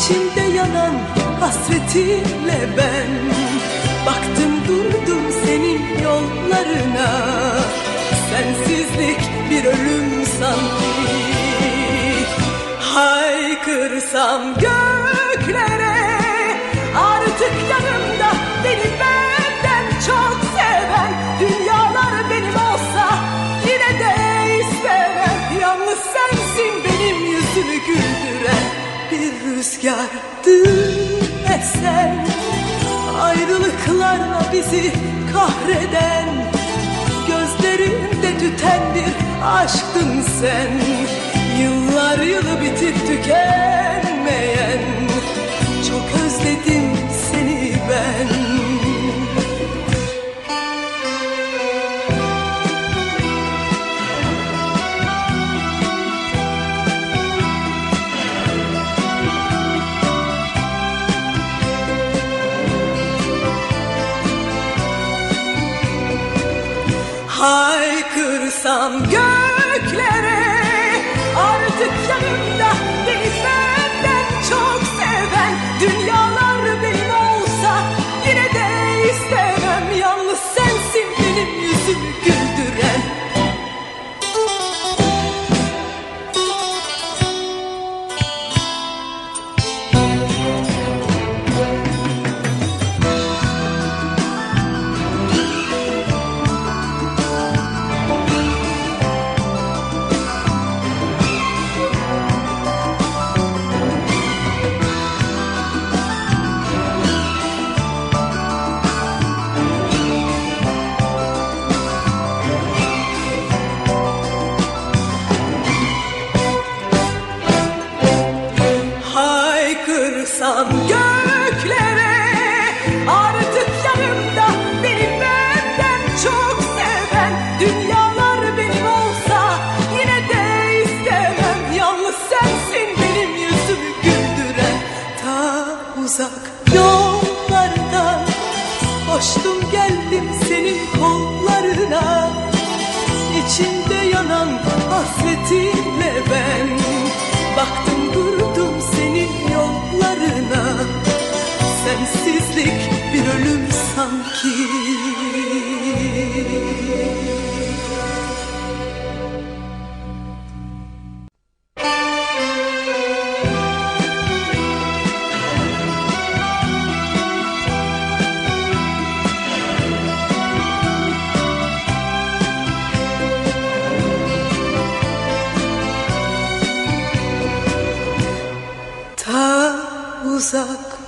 İçimde yanan hasretinle ben Baktım durdum senin yollarına. Sensizlik bir ölüm sanki. Haykırsam göklere Bir rüzgardı esen Ayrılıklarla bizi kahreden Gözlerimde tüten bir aşktın sen. Yıllar yılı bitip tükenmeyen Haykırsam göklere yollardan Koştum geldim senin kollarına. İçimde yanan hasretinle ben. Baktım durdum senin yollarına. Sensizlik bir ölüm sanki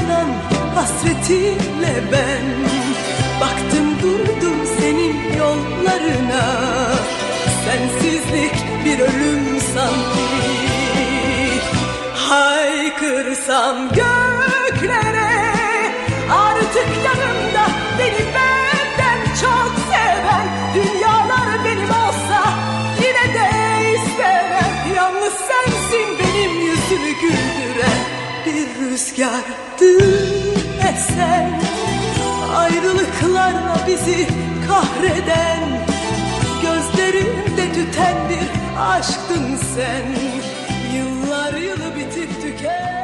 yanan hasretinle ben Baktım durdum senin yollarına. Sensizlik bir ölüm sanki. Haykırsam göklere bir rüzgardı eser. Ayrılıklarla bizi kahreden Gözlerimde tüten bir aşktın sen. Yıllar yılı bitip tüken